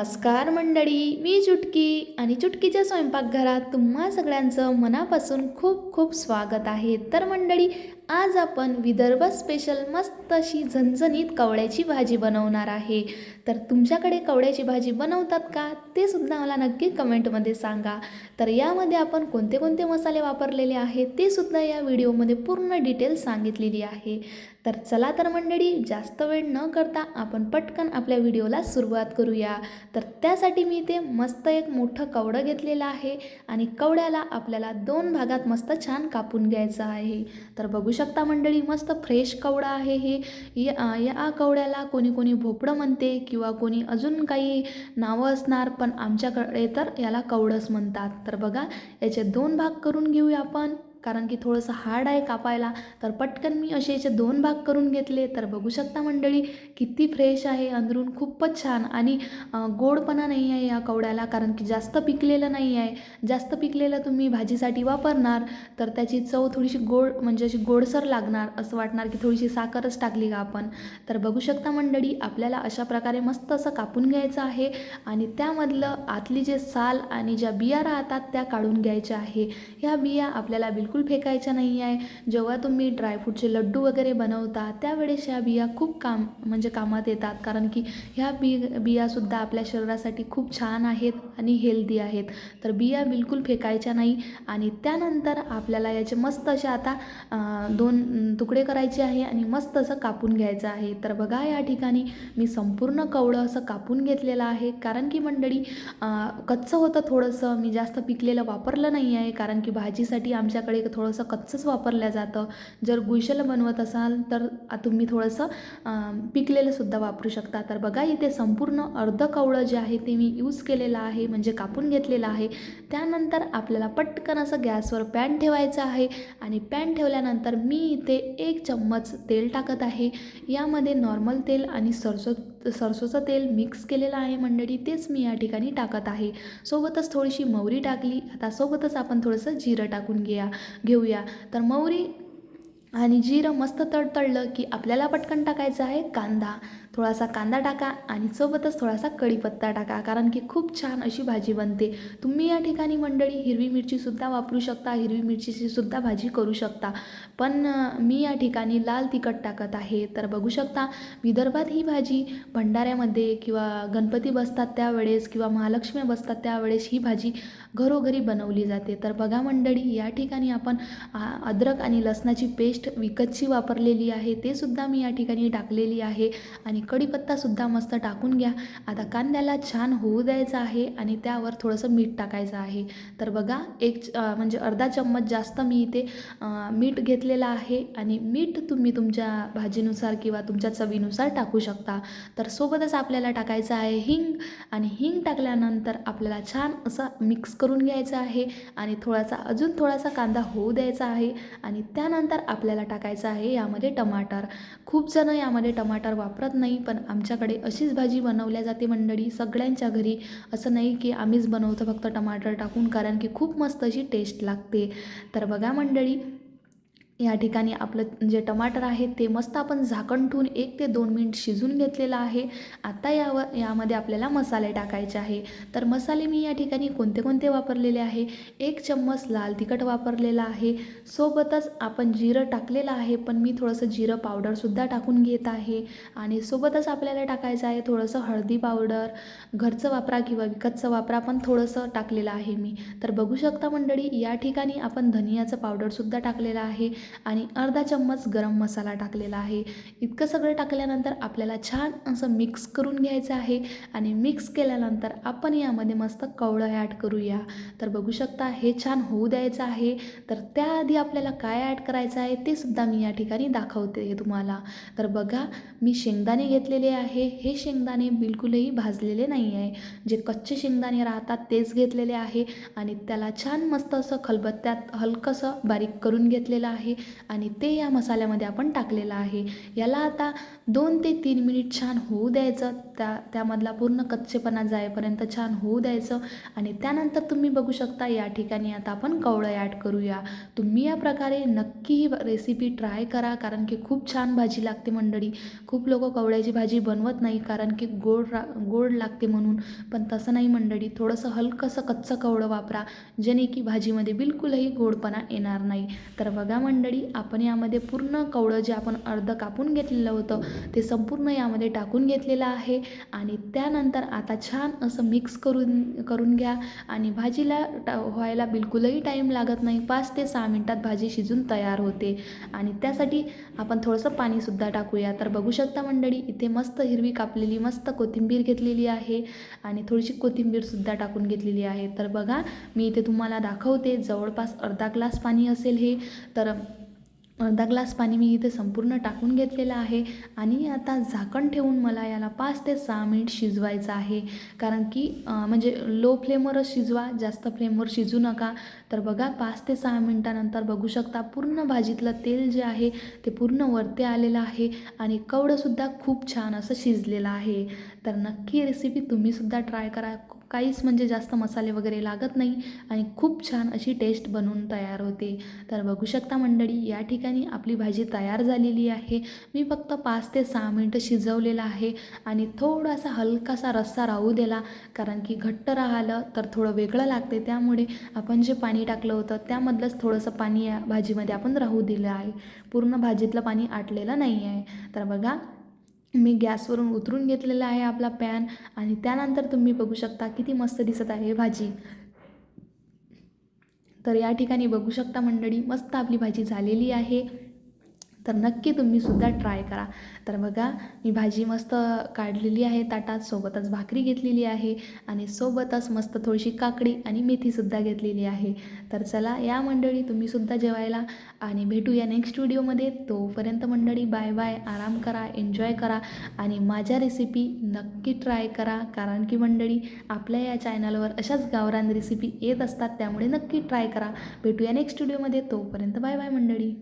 नमस्कार मंडळी मी चुटकी आणि चुटकीच्या स्वयंपाकघरात तुम्हा सगळ्यांचं मनापासून खूप खूप स्वागत आहे. तर मंडळी आज आपण विदर्भ स्पेशल मस्त अशी झणझणीत कवड्याची भाजी बनवणार आहे. तर तुमच्याकडे कवड्याची भाजी बनवतात का? ते सुद्धा मला नक्की कमेंटमध्ये सांगा. तर यामध्ये आपण कोणते कोणते मसाले वापरलेले आहेत ते सुद्धा या व्हिडिओमध्ये पूर्ण डिटेल सांगितलेली आहे. तर चला तर मंडळी जास्त वेळ न करता आपण पटकन आपल्या व्हिडिओला सुरुवात करूया. तर त्यासाठी मी इथे मस्त एक मोठं कवडं घेतलेलं आहे आणि कवड्याला आपल्याला दोन भागात मस्त छान कापून घ्यायचं आहे. तर बघू शकता मंडळी मस्त फ्रेश कवडा आहे हे. या या कवड्याला कोणी कोणी भोपडं म्हणते किंवा कोणी अजून काही नावं असणार पण आमच्याकडे तर याला कवडंच म्हणतात. तर बघा याचे दोन भाग करून घेऊया आपण. कारण की थोडंसं हार्ड आहे कापायला. तर पटकन मी असे याचे दोन भाग करून घेतले. तर बघू शकता मंडळी किती फ्रेश आहे. अंदरून खूपच छान आणि गोडपणा नाही आहे या कवड्याला कारण की जास्त पिकलेलं नाही आहे. जास्त पिकलेलं तुम्ही भाजीसाठी वापरणार तर त्याची चव थोडीशी गोड म्हणजे अशी गोडसर लागणार असं वाटणार की थोडीशी साखरच टाकली का आपण. तर बघू शकता मंडळी आपल्याला अशा प्रकारे मस्त असं कापून घ्यायचं आहे आणि त्यामधलं आतली जे साल आणि ज्या बिया राहतात त्या काढून घ्यायच्या आहे. ह्या बिया आपल्याला बिलकुल बिलकुल फेकायच्या नाही आहे. जेव्हा तुम्ही ड्रायफ्रूटचे लड्डू वगैरे बनवता त्यावेळेस ह्या बिया खूप काम म्हणजे कामात येतात. कारण की ह्या बी बियासुद्धा आपल्या शरीरासाठी खूप छान आहेत आणि हेल्दी आहेत. तर बिया बिलकुल फेकायच्या नाही. आणि त्यानंतर आपल्याला याचे मस्त असे आता दोन तुकडे करायचे आहे आणि मस्त असं कापून घ्यायचं आहे. तर बघा या ठिकाणी मी संपूर्ण कवडं असं कापून घेतलेलं आहे. कारण की मंडळी कच्चं होतं थोडंसं. मी जास्त पिकलेलं वापरलं नाही आहे. कारण की भाजीसाठी आमच्याकडे थोडंसं कच्चंच वापरलं जातं. जर गुळशेलं बनवत असाल तर तुम्ही थोडंसं पिकलेलंसुद्धा वापरू शकता. तर बघा इथे संपूर्ण अर्ध कवळं जे आहे ते मी यूज केलेलं आहे म्हणजे कापून घेतलेलं आहे. त्यानंतर आपल्याला पटकन असं गॅसवर पॅन ठेवायचं आहे आणि पॅन ठेवल्यानंतर मी इथे एक चम्मच तेल टाकत आहे. यामध्ये नॉर्मल तेल आणि सरसो सरसोचं तेल मिक्स केलेलं आहे मंडळी तेच मी या ठिकाणी टाकत आहे. सोबतच थोडीशी मोहरी टाकली. आता सोबतच आपण थोडंसं जिरं टाकून घ्या घेऊया. तर मोहरी आणि जिरं मस्त तडतडलं की आपल्याला पटकन टाकायचं आहे कांदा. थोडासा कांदा टाका आणि सोबतच थोडासा कढीपत्ता टाका कारण की खूप छान अशी भाजी बनते. तुम्ही या ठिकाणी मंडळी हिरवी मिरचीसुद्धा वापरू शकता हिरवी मिरचीचीसुद्धा भाजी करू शकता. पण मी या ठिकाणी लाल तिखट टाकत आहे. तर बघू शकता विदर्भात ही भाजी भंडाऱ्यामध्ये किंवा गणपती बसतात त्यावेळेस किंवा महालक्ष्मी बसतात त्यावेळेस ही भाजी घरोघरी बनवली जाते. तर बघा मंडळी या ठिकाणी आपण अद्रक आणि लसणाची पेस्ट विकतची वापरलेली आहे. ते सुद्धा मी या ठिकाणी टाकलेली आहे आणि कढीपत्तासुद्धा मस्त टाकून घ्या. आता कांद्याला छान होऊ द्यायचं आहे आणि त्यावर थोडंसं मीठ टाकायचं आहे. तर बघा एक च- म्हणजे अर्धा चम्मच जास्त मी इथे मीठ घेतलेलं आहे. आणि मीठ तुम्ही तुमच्या भाजीनुसार किंवा तुमच्या चवीनुसार टाकू शकता. तर सोबतच आपल्याला टाकायचं आहे हिंग. आणि हिंग टाकल्यानंतर आपल्याला छान असं मिक्स करून घ्यायचं आहे. आणि थोडासा अजून थोडासा कांदा होऊ द्यायचा आहे. आणि त्यानंतर आपल्याला टाकायचं आहे यामध्ये टमाटर. खूप जण यामध्ये टमाटर वापरत नाही पण आमच्याकडे अशीच भाजी बनवल्या जाते मंडळी सगळ्यांच्या घरी. असं नाही की आम्हीच बनवतो फक्त टमाटर टाकून कारण की खूप मस्त अशी टेस्ट लागते. तर बघा मंडळी या ठिकाणी आपलं जे टमाटर आहे ते मस्त आपण झाकण ठेवून एक ते दोन मिनिट शिजून घेतलेलं आहे. आता यावर यामध्ये आपल्याला मसाले टाकायचे आहे. तर मसाले मी या ठिकाणी कोणते कोणते वापरलेले आहे? एक चम्मच लाल तिखट वापरलेला आहे. सोबतच आपण जिरं टाकलेलं आहे पण मी थोडंसं जिरं पावडरसुद्धा टाकून घेत आहे. आणि सोबतच आपल्याला टाकायचं आहे थोडंसं हळदी पावडर. घरचं वापरा किंवा विकतचं वापरा पण थोडंसं टाकलेलं आहे मी. तर बघू शकता मंडळी या ठिकाणी आपण धनियाचं पावडरसुद्धा टाकलेलं आहे. आणि अर्धा चम्मच गरम मसाला टाकलेला आहे. इतकं सगळं टाकल्यानंतर आपल्याला छान असं मिक्स करून घ्यायचं आहे. आणि मिक्स केल्यानंतर आपण यामध्ये मस्त कवळं ॲड करूया. तर बघू शकता हे छान होऊ द्यायचं आहे. तर त्याआधी आपल्याला काय ॲड करायचं आहे ते सुद्धा मी या ठिकाणी दाखवते तुम्हाला. तर बघा मी शेंगदाणे घेतलेले आहे. हे शेंगदाणे बिलकुलही भाजलेले नाही आहे. जे कच्चे शेंगदाणे राहतात तेच घेतलेले आहे. आणि त्याला छान मस्त असं खलबत्त्यात हलकंसं बारीक करून घेतलेलं आहे. आणि ते या मसाल्यामध्ये आपण टाकलेलं आहे. याला आता दोन ते तीन मिनिट छान होऊ द्यायचं. त्या त्यामधला पूर्ण कच्चेपणा जाईपर्यंत छान होऊ द्यायचं. आणि त्यानंतर तुम्ही बघू शकता या ठिकाणी आता आपण कवळं ॲड करूया. तुम्ही या प्रकारे नक्की ही रेसिपी ट्राय करा कारण की खूप छान भाजी लागते मंडळी. खूप लोक कवळ्याची भाजी बनवत नाही कारण की गोड रा गोड लागते म्हणून. पण तसं नाही मंडळी. थोडंसं हलकंसं कच्चं कवळं वापरा जेणे की भाजीमध्ये बिलकुलही गोडपणा येणार नाही. तर बघा मंडळी आपण यामध्ये पूर्ण कवडं जे आपण अर्ध कापून घेतलेलं होतं ते संपूर्ण यामध्ये टाकून घेतलेलं आहे. आणि त्यानंतर आता छान असं मिक्स करून करून घ्या. आणि भाजीला टा व्हायला बिलकुलही टाईम लागत नाही. पाच ते सहा मिनटात भाजी शिजून तयार होते. आणि त्यासाठी आपण थोडंसं पाणीसुद्धा टाकूया. तर बघू शकता मंडळी इथे मस्त हिरवी कापलेली मस्त कोथिंबीर घेतलेली आहे. आणि थोडीशी कोथिंबीरसुद्धा टाकून घेतलेली आहे. तर बघा मी इथे तुम्हाला दाखवते. जवळपास अर्धा ग्लास पाणी असेल हे. तर अर्धा ग्लास पाणी मी इथे संपूर्ण टाकून घेतलेलं आहे. आणि आता झाकण ठेवून मला याला पाच ते सहा मिनिट शिजवायचं आहे. कारण की म्हणजे लो फ्लेमवरच शिजवा जास्त फ्लेमवर शिजू नका. तर बघा पाच ते सहा मिनटानंतर बघू शकता पूर्ण भाजीतलं तेल जे आहे ते पूर्ण वरते आलेलं आहे. आणि कवडंसुद्धा खूप छान असं शिजलेलं आहे. तर नक्की रेसिपी तुम्हीसुद्धा ट्राय करा. काहीच म्हणजे जास्त मसाले वगैरे लागत नाही आणि खूप छान अशी टेस्ट बनवून तयार होते. तर बघू शकता मंडळी या ठिकाणी आपली भाजी तयार झालेली आहे. मी फक्त पाच ते सहा मिनटं शिजवलेलं आहे आणि थोडासा हलकासा रस्सा राहू दिला. कारण की घट्ट राहिलं तर थोडं वेगळं लागते. त्यामुळे आपण जे पाणी टाकलं होतं त्यामधलंच थोडंसं पाणी या भाजीमध्ये आपण राहू दिलं आहे. पूर्ण भाजीतलं पाणी आटलेलं नाही आहे तर बघा मी गॅसवरून उतरून घेतलेला आहे आपला पॅन आणि त्यानंतर तुम्ही बघू शकता किती मस्त दिसत आहे भाजी. तर या ठिकाणी बघू शकता मंडळी मस्त आपली भाजी झालेली आहे. तर नक्की तुम्हीसुद्धा ट्राय करा. तर बघा मी भाजी मस्त काढलेली आहे ताटात सोबतच भाकरी घेतलेली आहे आणि सोबतच मस्त थोडीशी काकडी आणि मेथीसुद्धा घेतलेली आहे. तर चला या मंडळी तुम्हीसुद्धा जेवायला आणि भेटूया नेक्स्ट व्हिडिओमध्ये तोपर्यंत मंडळी बाय बाय आराम करा एन्जॉय करा आणि माझ्या रेसिपी नक्की ट्राय करा. कारण की मंडळी आपल्या या चॅनलवर अशाच गावरान रेसिपी येत असतात त्यामुळे नक्की ट्राय करा. भेटूया नेक्स्ट व्हिडिओमध्ये तोपर्यंत बाय बाय मंडळी.